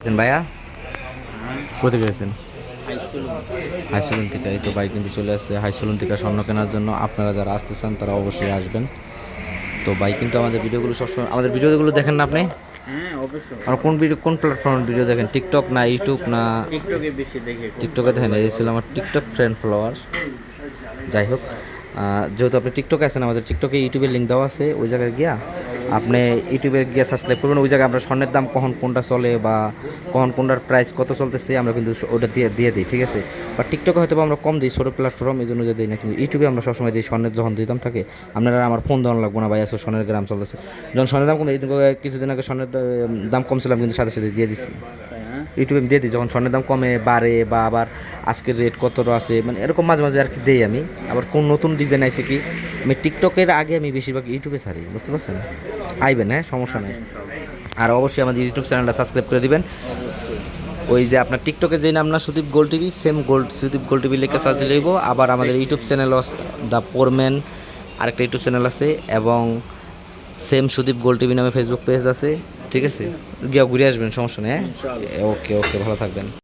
আছেন ভাইয়া? কোথায় গেছেন? হাইসুলুন থেকে এই তো কিন্তু চলে আসছে। হাইসুলুন থেকে স্বর্ণ কেনার জন্য আপনারা যারা আসতে চান তারা অবশ্যই আসবেন। তো কিন্তু আমাদের ভিডিওগুলো সবসময় আমাদের ভিডিওগুলো দেখেন না আপনি? হ্যাঁ আর কোন ভিডিও কোন প্ল্যাটফর্মের ভিডিও দেখেন? টিকটক না ইউটিউব না টিকটকে দেখেন এই ছিল আমার টিকটক ফ্রেন্ড ফলোয়ার যাই হোক যেহেতু আপনি টিকটকে আছেন আমাদের টিকটকে ইউটিউবের লিঙ্ক দেওয়া আছে ওই জায়গায় গিয়া আপনি ইউটিউবে গিয়ে সাবস্ক্রাইব করবেন ওই জায়গায় আমরা স্বর্ণের দাম কখন কোনটা চলে বা কখন কোনটার প্রাইস কত চলতেছে, আমরা কিন্তু ওটা দিয়ে দিয়ে দিই, ঠিক আছে? বা টিকটকে হয়তো আমরা কম দিই ছোটো প্ল্যাটফর্ম এই জন্য যে দিই না কিন্তু ইউটিউবে আমরা সবসময় দিই স্বর্ণের, যখন দিতাম থাকে, আপনারা আমার ফোন দেওয়া লাগবো না ভাই আসো স্বর্ণের গ্রাম চলতেছে। যখন স্বর্ণের দাম কমে কিছুদিন আগে স্বর্ণের দাম কমছিলাম কিন্তু সাথে সাথে দিয়ে দিচ্ছি ইউটিউবে আমি দিয়ে দিই যখন স্বর্ণের দাম কমে বাড়ে বা আবার আজকের রেট কতটা আছে মানে এরকম মাঝে মাঝে আর কি দেই আমি। আবার কোন নতুন ডিজাইন আইছে কি আমি টিকটকের আগে আমি বেশিরভাগ ইউটিউবে ছাড়ি বুঝতে পারছেন? আইবেন হ্যাঁ সমস্যা নেই। আর অবশ্যই আমাদের ইউটিউব চ্যানেলটা সাবস্ক্রাইব করে দিবেন। ওই যে আপনার টিকটকে যে নাম না Sudip Gol TV same gold Sudip Gol TV লিখে সার্চ দিলে। আবার আমাদের ইউটিউব চ্যানেল দ্য পোরম্যান আরেকটা ইউটিউব চ্যানেল আছে এবং সেম সুদীপ গোল টিভি নামে ফেসবুক পেজ আছে। ঠিক আছে? গিয়া ঘুরে আসবেন সমস্যা নেই হ্যাঁ? ওকে ওকে ভালো থাকবেন।